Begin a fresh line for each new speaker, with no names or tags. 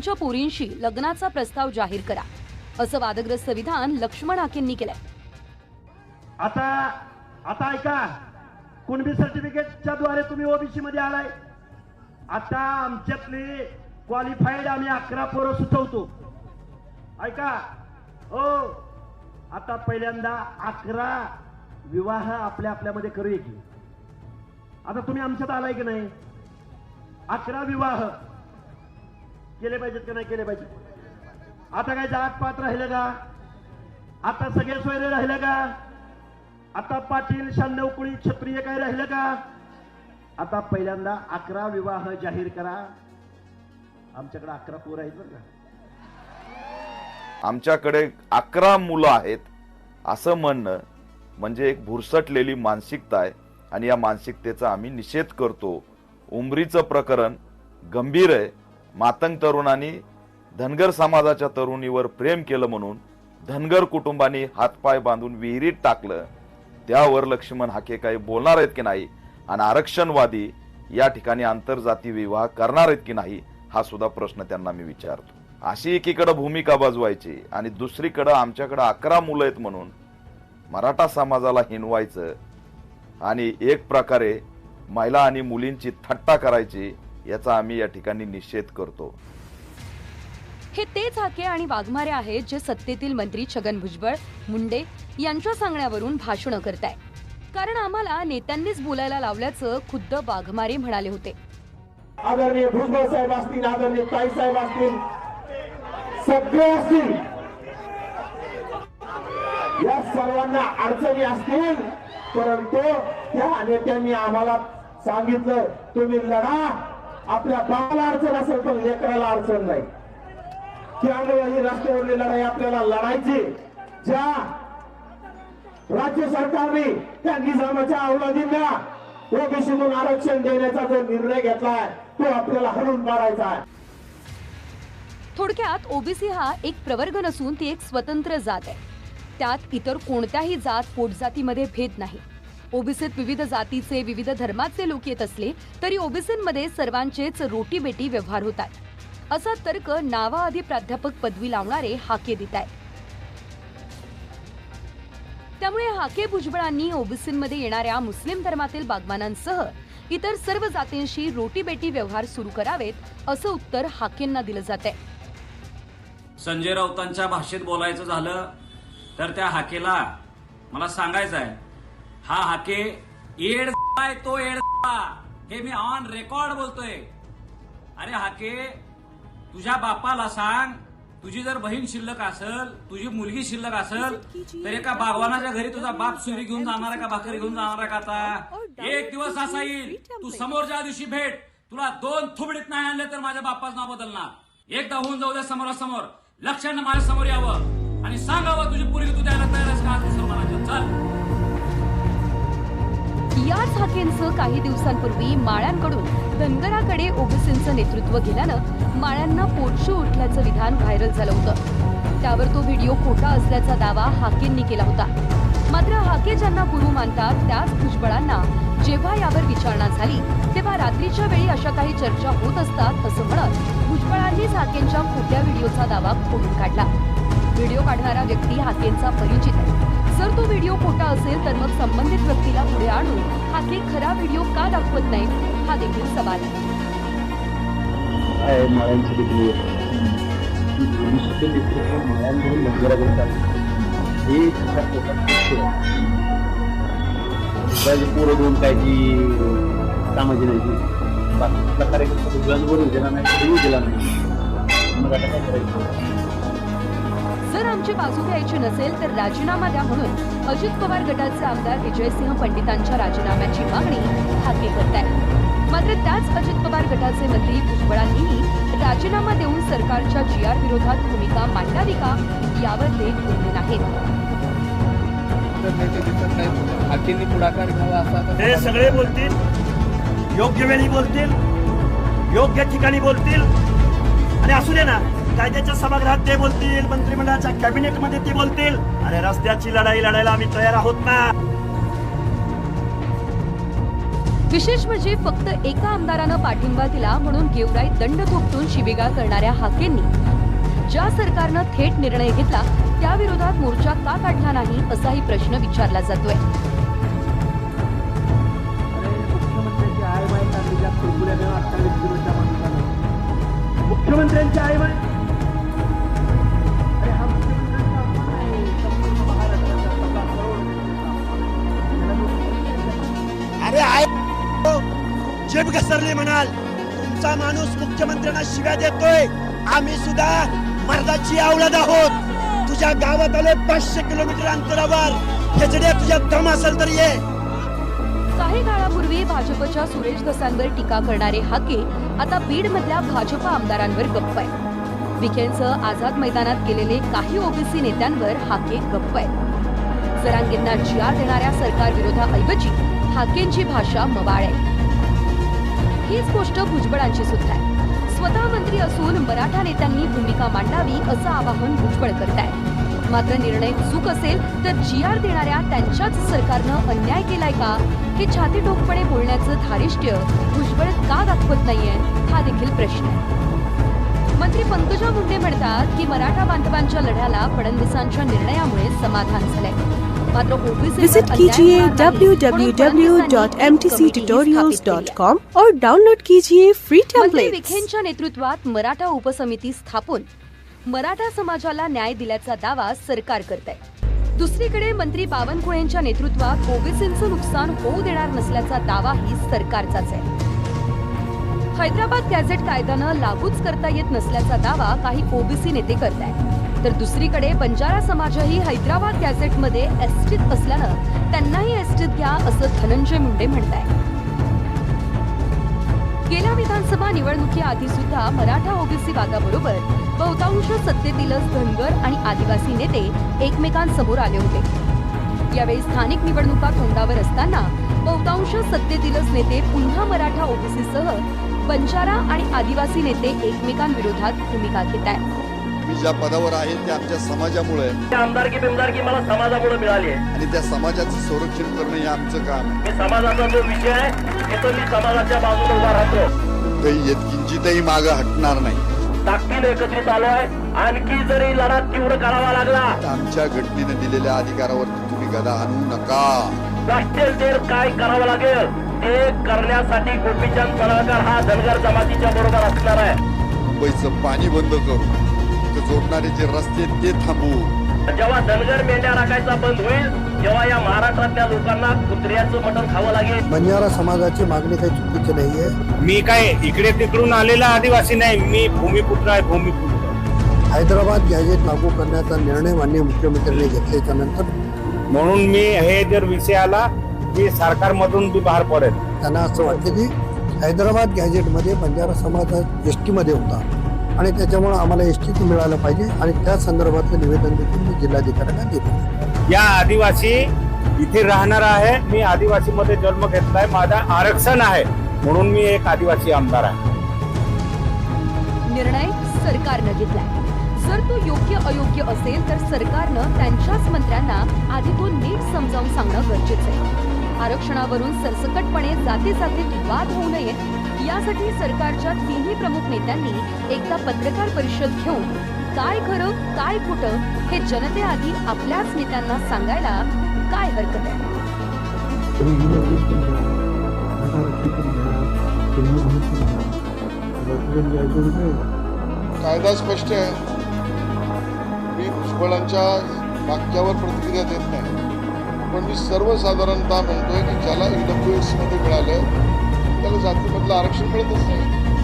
हाकेंच्या पोरींशी लग्नाचा प्रस्ताव जाहीर करा असं वादग्रस्त विधान लक्ष्मण आकेंनी केलंय.
आता आता ऐका कुणबी सर्टिफिकेटच्या द्वारे तुम्ही ओबीसी मध्ये आलाय. आता आमच्यातले क्वालिफाईड आम्ही अकरा पोरं सुचवतो. ऐका ओ आता पहिल्यांदा अकरा विवाह आपल्या आपल्यामध्ये करूया की. आता तुम्ही आमच्यात आलाय की नाही? अकरा विवाह. केले पाहिजेत का नाही केले पाहिजे आता काय जात पात राहिलं का? आता सगळे सोयरे राहिलं का? आता पाटील शांडव कुळी क्षत्रिय काय राहिलं का? आता पहिल्यांदा अकरा विवाह जाहीर करा. आमच्याकडे अकरा पोर आहेत बरं का?
आमच्याकडे अकरा मुलं आहेत. असं म्हणणं म्हणजे एक भुरसटलेली मानसिकता आहे आणि या मानसिकतेचा आम्ही निषेध करतो. उमरीचं प्रकरण गंभीर आहे. मातंग तरुणांनी धनगर समाजाच्या तरुणीवर प्रेम केलं म्हणून धनगर कुटुंबाने हातपाय बांधून विहिरीत टाकलं. त्यावर लक्ष्मण हाके काही बोलणार आहेत की नाही आणि आरक्षणवादी या ठिकाणी आंतरजाती विवाह करणार आहेत की नाही हा सुद्धा प्रश्न त्यांना मी विचारतो. अशी एकीकडं भूमिका बजवायची आणि दुसरीकडं आमच्याकडं अकरा मुलं आहेत म्हणून मराठा समाजाला हिनवायचं आणि एक प्रकारे महिला आणि मुलींची थट्टा करायची याचा आम्ही या ठिकाणी निषेध करतो.
हे तेच हाके आणि वाघमारे आहेत जे सत्तेतील मंत्री छगन भुजबळ मुंडे यांच्या सांगण्यावरून भाषणं करताय. कारण आम्हाला नेत्यांनीच बोलायला लावल्याचं खुद्द वाघमारे म्हणाले होते.
आदरणीय भुजबळ साहेब असतील आदरणीय ताई साहेब असतील सगळे असतील या सर्वांना अडचणी असतील परंतु त्या नेत्यांनी आम्हाला सांगितलं तुम्ही लढा. आपल्या बाबाला अडचण असेल पण लेकराला अडचण नाही. त्यामुळे ही रस्त्यावरली लढाई आपल्याला लढायची ज्या राज्य सरकारने त्या निजामाच्या अवलादींना ओबीसीतून आरक्षण देण्याचा जो निर्णय घेतलाय तो आपल्याला हरून मारायचा आहे.
थोडक्यात ओबीसी हा एक प्रवर्ग नसून ती एक स्वतंत्र जात आहे. त्यात इतर कोणत्याही जात पोटजातीमध्ये भेद नाही. ओबीसीत विविध जातीचे विविध धर्माचे लोक येत असले तरी ओबीसीमध्ये सर्वांचेच रोटी बेटी व्यवहार होतात असा तर्क नावाआधी प्राध्यापक पदवी लावणारे हाके देत आहेत. त्यामुळे हाके भुजबळांनी ओबीसीमध्ये येणाऱ्या मुस्लिम धर्मातील बागमानांसह इतर सर्व जातींशी रोटी बेटी व्यवहार सुरू करावेत असं उत्तर हाकेंना दिलं जात आहे.
संजय राऊतांच्या भाषेत बोलायचं झालं तर त्या हाकेला मला सांगायचं आहे हा हाके येड आहे तो येड हे मी ऑन रेकॉर्ड बोलतोय. अरे हाके तुझ्या बापाला सांग. तुझी जर बहीण शिल्लक असेल तुझी मुलगी शिल्लक असेल तर एका बागवानाच्या घरी तुझा बाप सुरी घेऊन जाणार आहे का भाकरी घेऊन जाणार आहे का आता? एक दिवस असा येईल. तू समोरच्या दिवशी भेट. तुला दोन थुबडीत नाही आणले तर माझ्या बापाचं नाव बदलणार. एकदा होऊन जाऊ द्या समोरासमोर. लक्षानं माझ्यासमोर यावं. आणि सांगावं तुझी पुरी तू द्यायला तयार आहेस का? चल.
या हाकेंचं काही दिवसांपूर्वी माळ्यांकडून धनगराकडे ओबीसींचं नेतृत्व गेल्यानं माळ्यांना पोटशू उठल्याचं विधान व्हायरल झालं होतं. त्यावर तो व्हिडिओ खोटा असल्याचा दावा हाकेंनी केला होता. मात्र हाके ज्यांना गुरु मानतात त्याच भुजबळांना जेव्हा यावर विचारणा झाली तेव्हा रात्रीच्या वेळी अशा काही चर्चा होत असतात असं म्हणत भुजबळांनी हाकेंच्या खोट्या व्हिडिओचा दावा खोडून काढला. व्हिडिओ काढणारा व्यक्ती हाकेंचा परिचित आहे. जर तो व्हिडिओ खोटा असेल तर मग संबंधित व्यक्तीला पुढे आणून हाके खरा व्हिडिओ का दाखवत नाही? हा देखील सवाल आहे.
पोरं दोन कामाची नाही ती. दिला नाही दिला नाही. मग आता काय करायचं?
जर आमची बाजू घ्यायची नसेल तर राजीनामा द्या म्हणून अजित पवार गटाचे आमदार विजयसिंह पंडितांच्या राजीनाम्याची मागणी हाके करत आहेत. मात्र त्याच अजित पवार गटाचे मंत्री भुजबळांनीही राजीनामा देऊन सरकारच्या जी आर विरोधात भूमिका मांडावी का यावर ते बोलले नाहीत.
हातींनी पुढाकार घ्यावा असा
ते सगळे बोलतील. योग्य वेळी बोलतील. योग्य ठिकाणी बोलतील. आणि असू दे ना. कायद्याच्या सभागृहात ते बोलतील मंत्रिमंडळाच्या कॅबिनेटमध्ये ते बोलतील. आणि रस्त्याची लढाई लढायला आम्ही तयार आहोत ना?
विशेष म्हणजे फक्त एका आमदारानं पाठिंबा दिला म्हणून गेवराई दंड थोपटून शिबिगाळ करणाऱ्या हाकेंनी. ज्या सरकारनं थेट निर्णय घेतला त्या विरोधात मोर्चा का काढला नाही असाही प्रश्न विचारला जातोय.
मुख्यमंत्र्यांची आहे
म्हणाल तुमचा माणूस मुख्यमंत्र्यांना शिव्या देतोय. आम्ही सुद्धा मर्दाची आवडत आहोत. तुझ्या गावात आले पाचशे किलोमीटर अंतरावर. खेचड्या तुझ्या दम असेल तर ये.
काही काळापूर्वी भाजपच्या सुरेश दसांवर टीका करणारे हाके आता बीड मधल्या भाजप आमदारांवर गप्प आहे विखेंसह आझाद मैदानात गेलेले काही ओबीसी नेत्यांवर हाके गप्प आहेत. जरांगींना जिया देणाऱ्या सरकार विरोधाऐवजी हाकेंची भाषा मवाळ आहे. हीच गोष्ट भुजबळांची सुद्धा आहे. स्वतः मंत्री असून मराठा नेत्यांनी भूमिका मांडावी असं आवाहन भुजबळ करत आहे मात्र निर्णय चूक असेल तर जी आर देणाऱ्या त्यांच्याच सरकारनं अन्याय केलाय का हे छाती ठोकपणे बोलण्याचं धारिष्ट्य भुजबळ का दाखवत नाहीये हा देखील प्रश्न आहे. मंत्री पंकजा मुंडे म्हणतात की मराठा बांधवांच्या लढ्याला फडणवीसांच्या निर्णयामुळे समाधान झालंय.
Visit कीजिए www.mtctutorials.com और डाउनलोड कीजिए फ्री टेम्पलेट्स
विखेंच्या नेतृत्वात मराठा उपसमिती स्थापून. मराठा समाजाला न्याय दिल्याचा दावा सरकार करत आहे दुसरीकडे मंत्री बावनकुळेंच्या नेतृत्वात ओबीसींचं नुकसान होऊ देणार नसल्याचा दावाही सरकारचाच आहे. हैदराबाद गॅझेट कायद्यानं लागूच करता येत नसल्याचा दावा काही ओबीसी नेते करत आहेत तर दुसरीकडे बंजारा समाजही हैदराबाद गॅझेटमध्ये एसटीत असल्यानं त्यांनाही एसटीत घ्या असं धनंजय मुंडे म्हणताय गेल्या विधानसभा निवडणुकीआधी सुद्धा मराठा ओबीसी वादाबरोबर बहुतांश सत्तेतीलच धनगर आणि आदिवासी नेते एकमेकांसमोर आले होते. यावेळी स्थानिक निवडणुका तोंडावर असताना बहुतांश सत्तेतीलच नेते पुन्हा मराठा ओबीसीसह बंजारा आणि आदिवासी नेते एकमेकांविरोधात भूमिका घेत आहेत.
मी ज्या पदावर आहे ते आमच्या समाजामुळे. आहे.
आमदारकी बिमदारकी मला समाजामुळे मिळाली आहे.
आणि त्या समाजाचं संरक्षण करणं हे आमचं काम आहे.
मी समाजाचा जो विषय आहे येतो मी समाजाच्या बाजूने उभा राहतो
काही येत किंचितही मागं हटणार नाही.
ताकदीने एकत्रित आलो आहे. आणखी जरी लढा तीव्र करावा लागला
आमच्या घटनेने दिलेल्या अधिकारावरती तुम्ही गदा आणू नका.
राष्ट्रीय तेर काय करावं लागेल? ते करण्यासाठी गोपीचंद पडळकर हा धनगर जमातीच्या बरोबर असणार आहे.
मुंबईचं पाणी बंद करू. ते जोडणारे जे रस्ते आहेत ते थांबवू.
जेव्हा धनगर मेंढ्या राखायचा बंद होईल तेव्हा या महाराष्ट्रातल्या लोकांना कुत्र्याचं मटण खावं लागेल.
बंजारा समाजाची मागणी काही चुकीची नाहीये.
मी काय इकडे तिकडून आलेला आदिवासी नाही मी भूमिपुत्र आहे भूमिपुत्र.
हैदराबाद गॅजेट लागू करण्याचा निर्णय माननीय मुख्यमंत्र्यांनी घेतल्याच्या नंतर
म्हणून मी हे जर विषय की सरकारमधून बी बाहेर पडेल.
त्यांना असं वाटतं की हैदराबाद गॅजेटमध्ये बंजारा समाज एस टीमध्ये होता. आणि त्याच्यामुळे आम्हाला एस टी मिळालं पाहिजे आणि त्या संदर्भातलं निवेदन देखील मी जिल्हाधिकाऱ्यांना देतो.
या आदिवासी इथे राहणार आहे. मी आदिवासी मध्ये जन्म घेतलाय. माझा आरक्षण आहे. म्हणून मी एक आदिवासी आमदार आहे.
निर्णय सरकारनं घेतलाय. जर तो योग्य अयोग्य असेल तर सरकारनं त्यांच्याच मंत्र्यांना आधी तो नीट समजावून सांगणं गरजेचं आहे. आरक्षणावरून सरसकटपणे जाती जातीत वाद होऊ नये यासाठी सरकारच्या तिन्ही प्रमुख नेत्यांनी एकदा पत्रकार परिषद घेऊन काय खरं काय खोटं हे जनतेआधी आपल्याच नेत्यांना सांगायला काय हरकत आहे?
कायदा स्पष्ट आहे. मी भुजबळांच्या वाक्यावर प्रतिक्रिया देत नाही. पण मी सर्वसाधारणतः म्हणतोय की ज्याला ईडब्ल्यू एसमध्ये मिळालं त्याला जातीमधलं आरक्षण मिळतच नाही.